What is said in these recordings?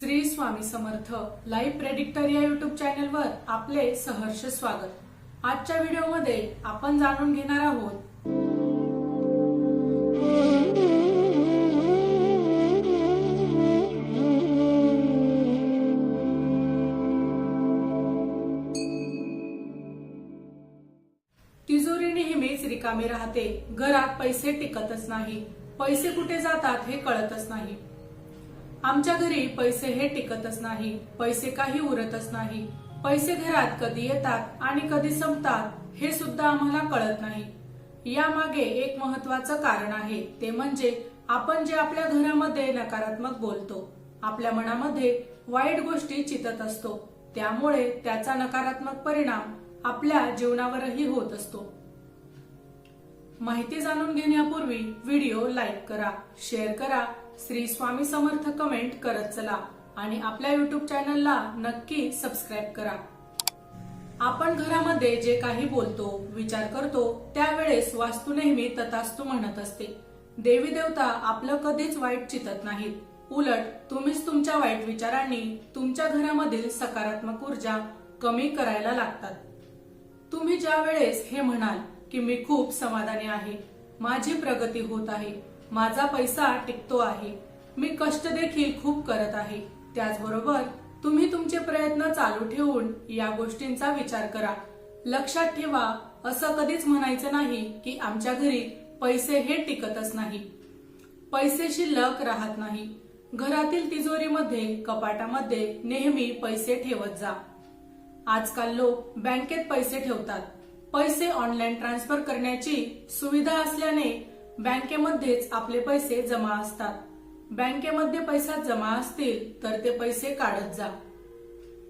Shri Swami Samarth live predictor या YouTube चॅनलवर आपले सहर्ष स्वागत. आजच्या व्हिडिओमध्ये आपण जाणून घेणार आहोत तिजोरी नेहमीच रिकामी राहते. घरात पैसे टिकतच नाही. पैसे कुठे जातात हे कळतच नाही. आमच्या घरी पैसे हे टिकतच नाही पैसे काही उरतच नाही. पैसे घरात कधी येतात आणि कधी संपतात हे सुद्धा आम्हाला कळत नाही. यामागे एक महत्वाचं कारण आहे ते म्हणजे आपण जे आपल्या घरामध्ये नकारात्मक बोलतो आपल्या मनामध्ये वाईट गोष्टी चितत असतो. त्यामुळे त्याचा नकारात्मक परिणाम आपल्या जीवनावरही होत असतो. माहिती जाणून घेण्यापूर्वी व्हिडिओ लाईक करा शेअर करा श्री स्वामी समर्थ कमेंट करत चला आणि आपल्या युट्यूब चॅनलला नक्की सबस्क्राईब करा. आपण घरामध्ये जे काही बोलतो विचार करतो त्यावेळेस वास्तू नेहमी तथास्तू म्हणत असते. देवी देवता आपलं कधीच वाईट चितत नाहीत. उलट तुम्हीच तुमच्या वाईट विचारांनी तुमच्या घरामधील सकारात्मक ऊर्जा कमी करायला लागतात. तुम्ही ज्या वेळेस हे म्हणाल की मी खूप समाधानी आहे. माझी प्रगती होत आहे. माझा पैसा टिकतो आहे. मी कष्ट देखील खूप करत आहे. त्याचबरोबर तुम्ही तुमचे प्रयत्न चालू ठेवून या गोष्टींचा विचार करा. लक्षात ठेवा असं कधीच म्हणायचं नाही की आमच्या घरी पैसे हे टिकतच नाही. पैसे शिल्लक राहत नाही. घरातील तिजोरीमध्ये कपाटामध्ये नेहमी पैसे ठेवत जा. आजकाल लोक बँकेत पैसे ठेवतात. पैसे ऑनलाईन ट्रान्सफर करण्याची सुविधा असल्याने बँकेमध्येच आपले पैसे जमा असतात. बँकेमध्ये पैसा जमा असतील तर ते पैसे काढत जा.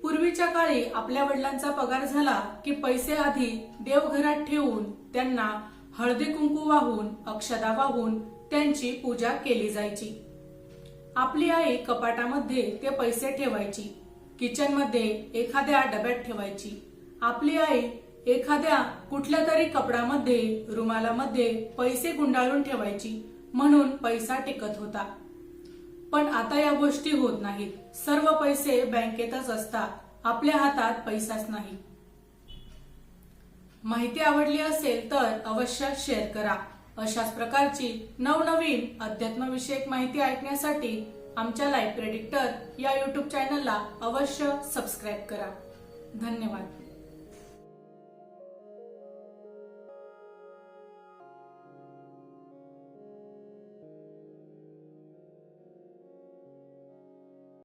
पूर्वीच्या काळी आपल्या वडिलांचा पगार झाला की पैसे आधी देवघरात ठेवून त्यांना हळदी कुंकू वाहून अक्षदा वाहून त्यांची पूजा केली जायची. आपली आई कपाटामध्ये ते पैसे ठेवायची. किचनमध्ये एखाद्या डब्यात ठेवायची. आपली आई एखाद्या कुठल्या तरी कपडामध्ये रुमालामध्ये पैसे गुंडाळून ठेवायची म्हणून पैसा टिकत होता. पण आता या गोष्टी होत नाहीत. सर्व पैसे बँकेतच असतात. आपल्या हातात पैसाच नाही. माहिती आवडली असेल तर अवश्य शेअर करा. अशाच प्रकारची नवनवीन अध्यात्मविषयक माहिती ऐकण्यासाठी आमच्या लाईफ प्रेडिक्टर या युट्यूब चॅनलला अवश्य सबस्क्राईब करा. धन्यवाद.